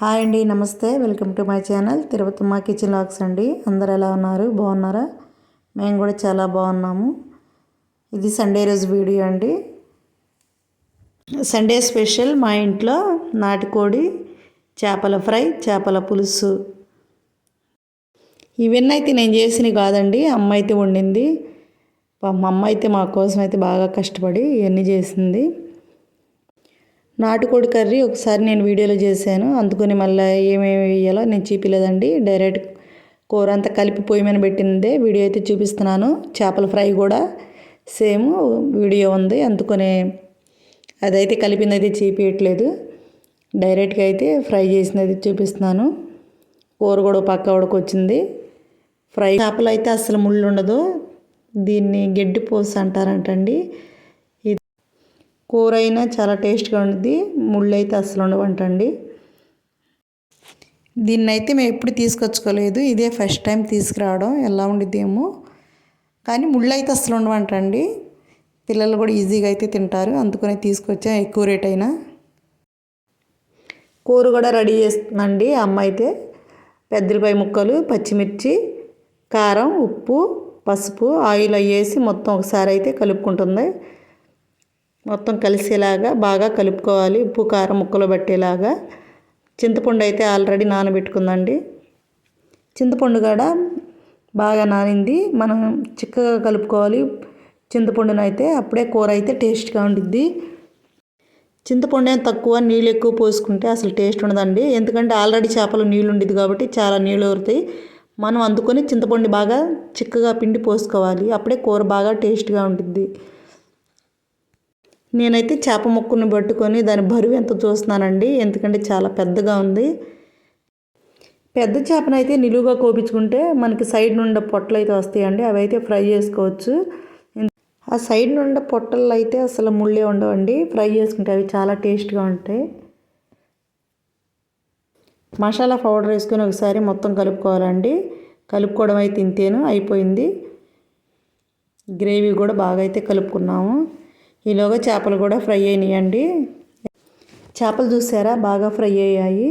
Hi అండి నమస్తే. Welcome to my channel Tirupati మా కిచెన్ లాక్స్ అండి. అందరు ఎలా ఉన్నారు? బాగున్నారా? మేము కూడా చాలా బాగున్నాము. ఇది సండే రోజు వీడియో అండి. సండే స్పెషల్ మా ఇంట్లో నాటుకోడి చేపల ఫ్రై చేపల పులుసు. ఇవన్నీ అయితే నేను చేసినవి కాదండి అమ్మ అయితే వండింది. మా అమ్మ అయితే మా కోసం అయితే బాగా కష్టపడి ఇవన్నీ చేసింది. నాటుకోడి కర్రీ ఒకసారి నేను వీడియోలో చేశాను. అందుకని మళ్ళీ ఏమేమి వేయాలో నేను చూపించలేదండి డైరెక్ట్ కూర అంతా కలిపి పొయ్యి మీద పెట్టిందే. వీడియో అయితే చూపిస్తున్నాను. చేపల ఫ్రై కూడా సేమ్ వీడియో ఉంది. అందుకని అదైతే కలిపింది అయితే చూపించట్లేదు డైరెక్ట్గా అయితే ఫ్రై చేసినది చూపిస్తున్నాను. కూర కూడా పక్క ఉడకొచ్చింది ఫ్రై చేపలు అయితే అసలు ముళ్ళు ఉండదు. దీన్ని గడ్డి పోసి అంటారంటండి. కూర అయినా చాలా టేస్ట్గా ఉంటుంది ముళ్ళు అయితే అసలు ఉండవంటండి. దీన్ని అయితే మేము ఎప్పుడు తీసుకొచ్చుకోలేదు. ఇదే ఫస్ట్ టైం తీసుకురావడం. ఎలా ఉండిద్దేమో. కానీ ముళ్ళు అయితే అసలు ఉండవంటండి. పిల్లలు కూడా ఈజీగా అయితే తింటారు. అందుకనే తీసుకొచ్చా. ఎక్కువ రేట్ అయినా. కూర కూడా రెడీ చేస్తుందండి అమ్మ అయితే పెద్దలపై ముక్కలు పచ్చిమిర్చి కారం ఉప్పు పసుపు ఆయిల్ అయ్యేసి మొత్తం ఒకసారి అయితే కలుపుకుంటుంది. మొత్తం కలిసేలాగా బాగా కలుపుకోవాలి. ఉప్పు కారం ముక్కలు పట్టేలాగా. చింతపండు అయితే ఆల్రెడీ నానబెట్టుకుందండి. చింతపండు కూడా బాగా నానింది. మనం చిక్కగా కలుపుకోవాలి. చింతపండును అయితే అప్పుడే కూర అయితే టేస్ట్గా ఉండిద్ది. చింతపండు ఏం తక్కువ నీళ్ళు ఎక్కువ పోసుకుంటే అసలు టేస్ట్ ఉండదండి. ఎందుకంటే ఆల్రెడీ చేపలు నీళ్ళు ఉండేది కాబట్టి చాలా నీళ్ళు ఊరుతాయి. మనం అందుకొని చింతపండు బాగా చిక్కగా పిండి పోసుకోవాలి. అప్పుడే కూర బాగా టేస్ట్గా ఉంటుంది నేనైతే చేప ముక్కుని పట్టుకొని దాని బరువు ఎంత చూస్తున్నానండి. ఎందుకంటే చాలా పెద్దగా ఉంది. పెద్ద చేపనైతే నిలువుగా కోపించుకుంటే మనకి సైడ్ నుండి పొట్టలు అయితే వస్తాయండి. అవి అయితే ఫ్రై చేసుకోవచ్చు. ఆ సైడ్ నుండి పొట్టలు అయితే అసలు ముళ్ళే ఉండవండి. ఫ్రై చేసుకుంటే అవి చాలా టేస్ట్గా ఉంటాయి. మసాలా పౌడర్ వేసుకొని ఒకసారి మొత్తం కలుపుకోవాలండి. కలుపుకోవడం అయితే ఇంతేను అయిపోయింది. గ్రేవీ కూడా బాగా అయితే కలుపుకున్నాము. ఈలోగా చేపలు కూడా ఫ్రై అయినాయండి. చేపలు చూసారా? బాగా ఫ్రై అయ్యాయి.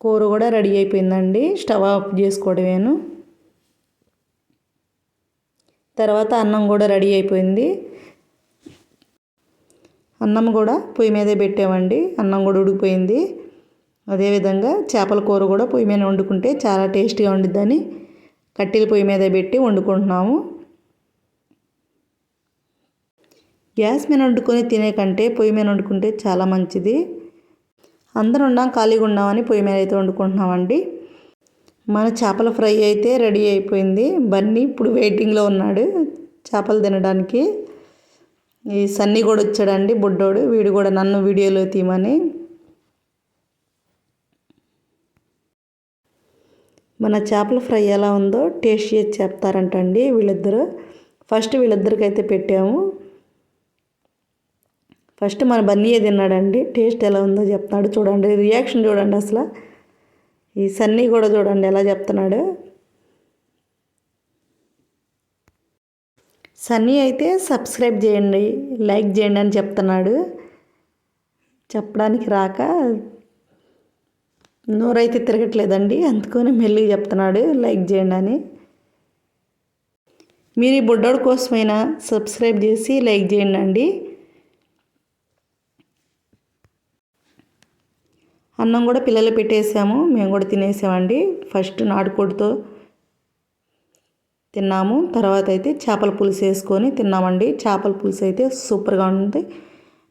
కూర కూడా రెడీ అయిపోయిందండి. స్టవ్ ఆఫ్ చేసుకోవడమేను. తర్వాత అన్నం కూడా రెడీ అయిపోయింది. అన్నం కూడా పొయ్యి మీదే పెట్టామండి. అన్నం కూడా ఉడికిపోయింది. అదేవిధంగా చేపల కూర కూడా పొయ్యి మీద వండుకుంటే చాలా టేస్టీగా ఉండిద్దని కట్టెల పొయ్యి మీద పెట్టి వండుకుంటున్నాము. గ్యాస్ మీద వండుకొని తినే కంటే పొయ్యి మీద వండుకుంటే చాలా మంచిది. అందరూ ఉన్నాం ఖాళీగా ఉన్నామని పొయ్యి మీద అయితే వండుకుంటున్నామండి. మన చేపల ఫ్రై అయితే రెడీ అయిపోయింది. బన్నీ ఇప్పుడు వెయిటింగ్లో ఉన్నాడు చేపలు తినడానికి. ఈ సన్నీ కూడా వచ్చాడండి బుడ్డోడు. వీడు కూడా నన్ను వీడియోలో తీయమని. మన చేపల ఫ్రై ఎలా ఉందో టేస్ట్ చేసి చెప్తారంటండి వీళ్ళిద్దరు. ఫస్ట్ వీళ్ళిద్దరికైతే పెట్టాము. ఫస్ట్ మన బన్నీయే తిన్నాడండి? టేస్ట్ ఎలా ఉందో చెప్తున్నాడు. చూడండి రియాక్షన్ చూడండి అసలు. ఈ సన్నీ కూడా చూడండి ఎలా చెప్తున్నాడు. సన్నీ అయితే సబ్స్క్రైబ్ చేయండి లైక్ చేయండి అని చెప్తున్నాడు. చెప్పడానికి రాక నోరైతే తిరగట్లేదండి. అందుకని మెల్లిగా చెప్తున్నాడు లైక్ చేయండి అని. మీరు ఈ బుడ్డోడు కోసమైనా సబ్స్క్రైబ్ చేసి లైక్ చేయండి అండి. అన్నం కూడా పిల్లలు పెట్టేసాము మేము కూడా తినేసామండి. ఫస్ట్ నాటుకోడితో తిన్నాము. తర్వాత అయితే చేపల పులుసు వేసుకొని తిన్నామండి. చేపల పులుసు అయితే సూపర్గా ఉంది.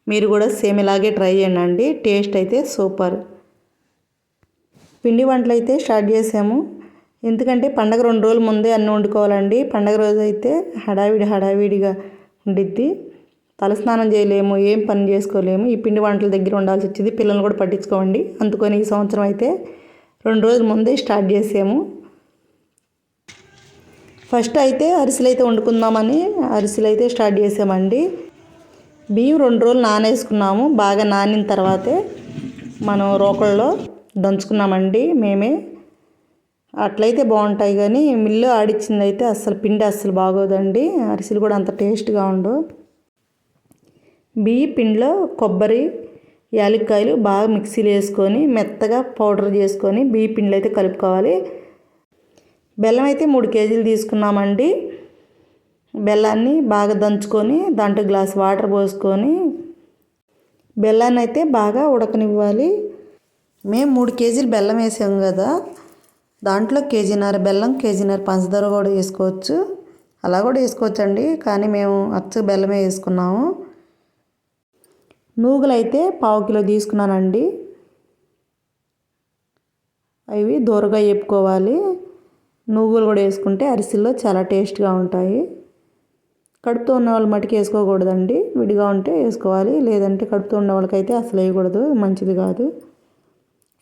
మీరు కూడా సేమ్ ఇలాగే ట్రై చేయండి టేస్ట్ అయితే సూపర్. పిండి వంటలు అయితే స్టార్ట్ చేసాము. ఎందుకంటే పండగ రెండు రోజుల ముందే అన్నీ వండుకోవాలండి. పండగ రోజు అయితే హడావిడి హడావిడిగా ఉండిద్ది. తలస్నానం చేయలేము ఏం పని చేసుకోలేము. ఈ పిండి వంటల దగ్గర ఉండాల్సి వచ్చింది. పిల్లల్ని కూడా పట్టించుకోండి. అందుకని ఈ సంవత్సరం అయితే రెండు రోజుల ముందే స్టార్ట్ చేసాము. ఫస్ట్ అయితే అరిసెలు అయితే వండుకుందామని అరిసెలు అయితే స్టార్ట్ చేసామండి. బియ్యం రెండు రోజులు నానేసుకున్నాము. బాగా నానిన తర్వాతే మనం రోకల్లో దంచుకున్నామండి మేమే. అట్లయితే బాగుంటాయి కానీ మిల్లు ఆడిచ్చింది అయితే అస్సలు పిండి అస్సలు బాగోదండి. అరిసెలు కూడా అంత టేస్ట్గా ఉండవు. బియ్య పిండిలో కొబ్బరి యాలక్కాయలు బాగా మిక్సీలో వేసుకొని మెత్తగా పౌడర్ చేసుకొని బియ్య పిండిలో అయితే కలుపుకోవాలి. బెల్లం అయితే మూడు కేజీలు తీసుకున్నామండి. బెల్లాన్ని బాగా దంచుకొని దాంట్లో గ్లాస్ వాటర్ పోసుకొని బెల్లాన్ని అయితే బాగా ఉడకనివ్వాలి. మేము మూడు కేజీలు బెల్లం వేసాం కదా దాంట్లో కేజీన్నర బెల్లం కేజీన్నర పంచదార కూడా వేసుకోవచ్చు. అలా కూడా వేసుకోవచ్చండి కానీ మేము అచ్చ బెల్లమే వేసుకున్నాము. నూగులైతే పావు కిలో తీసుకున్నానండి. అవి దూరగా చెప్పుకోవాలి నువ్వులు కూడా వేసుకుంటే అరిసెల్లో చాలా టేస్ట్గా ఉంటాయి. కడుపుతో ఉన్న వాళ్ళు మటుకు వేసుకోకూడదండి. విడిగా ఉంటే వేసుకోవాలి. లేదంటే కడుపుతో ఉన్న వాళ్ళకైతే అసలు వేయకూడదు. మంచిది కాదు.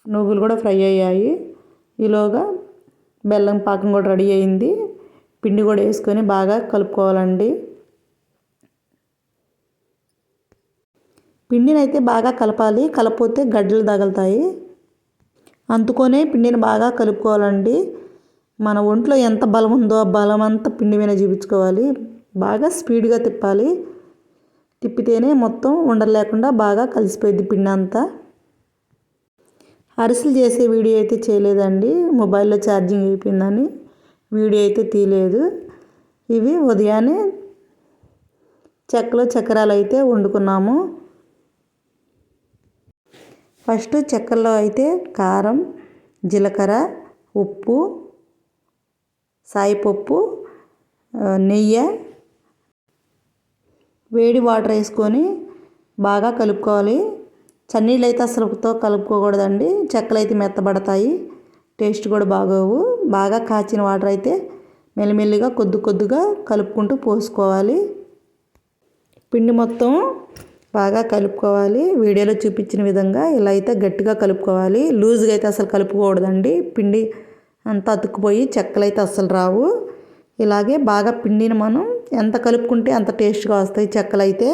నువ్వులు కూడా ఫ్రై అయ్యాయి. ఈలోగా బెల్లం పాకం కూడా రెడీ అయింది. పిండి కూడా వేసుకొని బాగా కలుపుకోవాలండి. పిండిని అయితే బాగా కలపాలి. కలపపోతే గడ్డలు తగులుతాయి. అందుకొనే పిండిని బాగా కలుపుకోవాలండి. మన ఒంట్లో ఎంత బలం ఉందో ఆ బలం అంతా పిండి మీద చూపించుకోవాలి. బాగా స్పీడ్గా తిప్పాలి. తిప్పితేనే మొత్తం ఉండలేకుండా బాగా కలిసిపోయింది పిండి అంతా. అరిసెలు చేసే వీడియో అయితే చేయలేదండి. మొబైల్లో ఛార్జింగ్ అయిపోయిందని వీడియో అయితే తీయలేదు. ఇవి ఉదయాన్నే చెక్కలో చక్రాలు అయితే వండుకున్నాము. ఫస్ట్ చెక్కల్లో అయితే కారం జీలకర్ర ఉప్పు సాయిపప్పు నెయ్యి వేడి వాటర్ వేసుకొని బాగా కలుపుకోవాలి. చన్నీళ్ళు అయితే అసలుతో కలుపుకోకూడదండి. చెక్కలు అయితే మెత్తబడతాయి. టేస్ట్ కూడా బాగోవు. బాగా కాచిన వాటర్ అయితే మెల్లిమెల్లిగా కొద్ది కొద్దిగా కలుపుకుంటూ పోసుకోవాలి. పిండి మొత్తం బాగా కలుపుకోవాలి. వీడియోలో చూపించిన విధంగా ఇలా అయితే గట్టిగా కలుపుకోవాలి. లూజ్గా అయితే అసలు కలుపుకోకూడదండి. పిండి అంతా అతుక్కుపోయి చెక్కలు అయితే అస్సలు రావు. ఇలాగే బాగా పిండిని మనం ఎంత కలుపుకుంటే అంత టేస్ట్గా వస్తాయి చెక్కలు అయితే.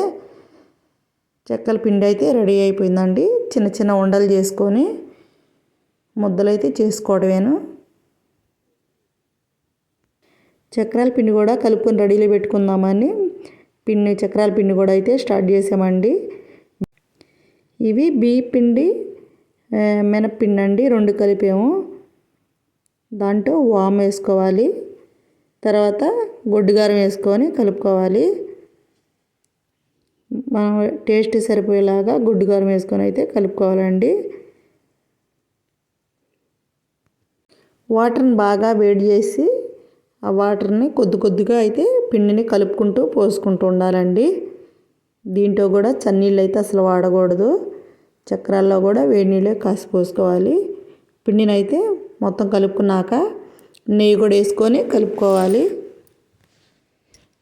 చెక్కల పిండి అయితే రెడీ అయిపోయిందండి. చిన్న చిన్న ఉండలు చేసుకొని ముద్దలైతే చేసుకోవడమేను. చక్రాల పిండి కూడా కలుపుకొని రెడీలో పెట్టుకుందామని పిండి చక్రాల పిండి కూడా అయితే స్టార్ట్ చేసామండి. ఇవి బియ్య పిండి మినప్పిండి అండి రెండు కలిపాము. దాంట్లో వామ్ వేసుకోవాలి. తర్వాత గొడ్డుగారం వేసుకొని కలుపుకోవాలి. మనం టేస్ట్ సరిపోయేలాగా గుడ్డుగారం వేసుకొని అయితే కలుపుకోవాలండి. వాటర్ని బాగా వేడి చేసి ఆ వాటర్ని కొద్ది కొద్దిగా అయితే పిండిని కలుపుకుంటూ పోసుకుంటూ ఉండాలండి. దీంట్లో కూడా చన్నీళ్ళు అయితే అసలు వాడకూడదు. చక్రాల్లో కూడా వేడి నీళ్ళే కాసి పోసుకోవాలి. పిండిని అయితే మొత్తం కలుపుకున్నాక నెయ్యి కూడా వేసుకొని కలుపుకోవాలి.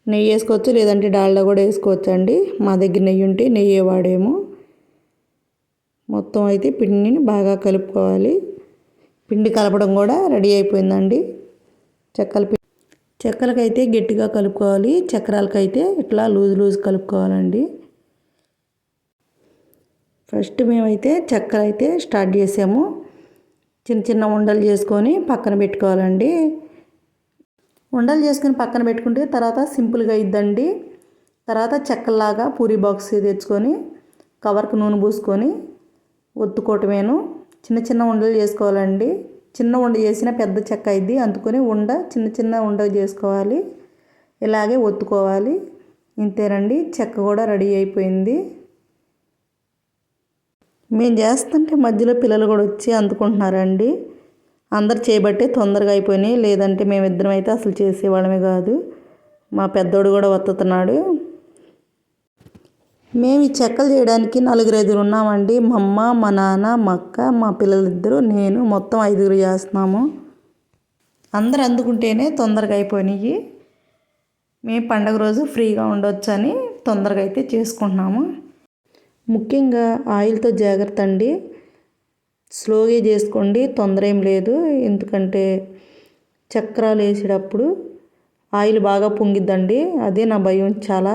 నెయ్యి వేసుకోవచ్చు లేదంటే డాల్డా కూడా వేసుకోవచ్చు అండి మా దగ్గర నెయ్యి ఉంటే నెయ్యి వాడేమో. మొత్తం అయితే పిండిని బాగా కలుపుకోవాలి. పిండి కలపడం కూడా రెడీ అయిపోయిందండి. చెక్కల చెక్కలకైతే గట్టిగా కలుపుకోవాలి. చక్రాలకైతే ఇట్లా లూజ్ లూజ్ కలుపుకోవాలండి. ఫస్ట్ మేమైతే చక్కెర అయితే స్టార్ట్ చేసాము. చిన్న చిన్న ఉండలు చేసుకొని పక్కన పెట్టుకోవాలండి. ఉండలు చేసుకుని పక్కన పెట్టుకుంటే తర్వాత సింపుల్గా ఇద్దండి తర్వాత చెక్కలాగా పూరి బాక్స్ తెచ్చుకొని కవర్కి నూనె పూసుకొని ఒత్తుకోవటమేను. చిన్న చిన్న ఉండలు చేసుకోవాలండి. చిన్న ఉండ చేసిన పెద్ద చెక్క ఇది అందుకొని ఉండ చిన్న చిన్న ఉండ చేసుకోవాలి. ఇలాగే ఒత్తుకోవాలి. ఇంతేనండి. చెక్క కూడా రెడీ అయిపోయింది. మేము చేస్తుంటే మధ్యలో పిల్లలు కూడా వచ్చి అందుకుంటున్నారండి. అందరు చేయబట్టే తొందరగా అయిపోయినాయి. లేదంటే మేమిద్దరం అయితే అసలు చేసేవాళ్ళమే కాదు. మా పెద్దోడు కూడా వత్తుతున్నాడు. మేము ఈ చెక్కలు చేయడానికి నలుగురు ఐదుగురు ఉన్నామండి. మా అమ్మ మా నాన్న మా అక్క మా పిల్లలిద్దరూ నేను మొత్తం ఐదుగురు చేస్తున్నాము. అందరు అందుకుంటేనే తొందరగా అయిపోయినాయి. మేము పండగ రోజు ఫ్రీగా ఉండొచ్చు అని తొందరగా అయితే చేసుకుంటున్నాము. ముఖ్యంగా ఆయిల్తో జాగ్రత్త అండి. స్లోగా చేసుకోండి తొందర ఏం లేదు. ఎందుకంటే చక్రాలు వేసేటప్పుడు ఆయిల్ బాగా పొంగిద్దండి. అదే నా భయం చాలా.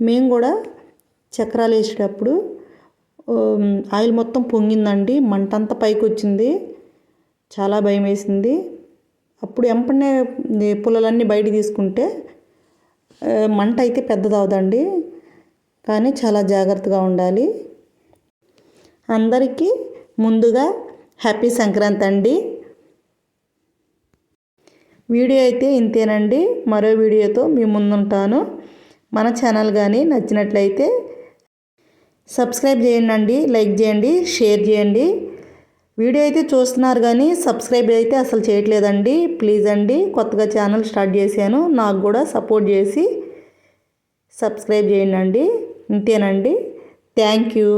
మేము కూడా చక్రాలు వేసేటప్పుడు ఆయిల్ మొత్తం పొంగిందండి. మంట అంతా పైకి వచ్చింది. చాలా భయం వేసింది. అప్పుడు ఎంపనే పుల్లలన్నీ బయట తీసుకుంటే మంట అయితే పెద్దది అవుదండి. కానీ చాలా జాగ్రత్తగా ఉండాలి. అందరికీ ముందుగా హ్యాపీ సంక్రాంతి అండి. వీడియో అయితే ఇంతేనండి. మరో వీడియోతో మీ ముందుంటాను. మన ఛానల్ కానీ నచ్చినట్లయితే సబ్స్క్రైబ్ చేయండి లైక్ చేయండి షేర్ చేయండి. వీడియో అయితే చూస్తున్నారు కానీ సబ్స్క్రైబ్ అయితే అసలు చేయట్లేదండి. ప్లీజ్ అండి కొత్తగా ఛానల్ స్టార్ట్ చేశాను నాకు కూడా సపోర్ట్ చేసి సబ్స్క్రైబ్ చేయండి ఇంతేనండి. Thank you.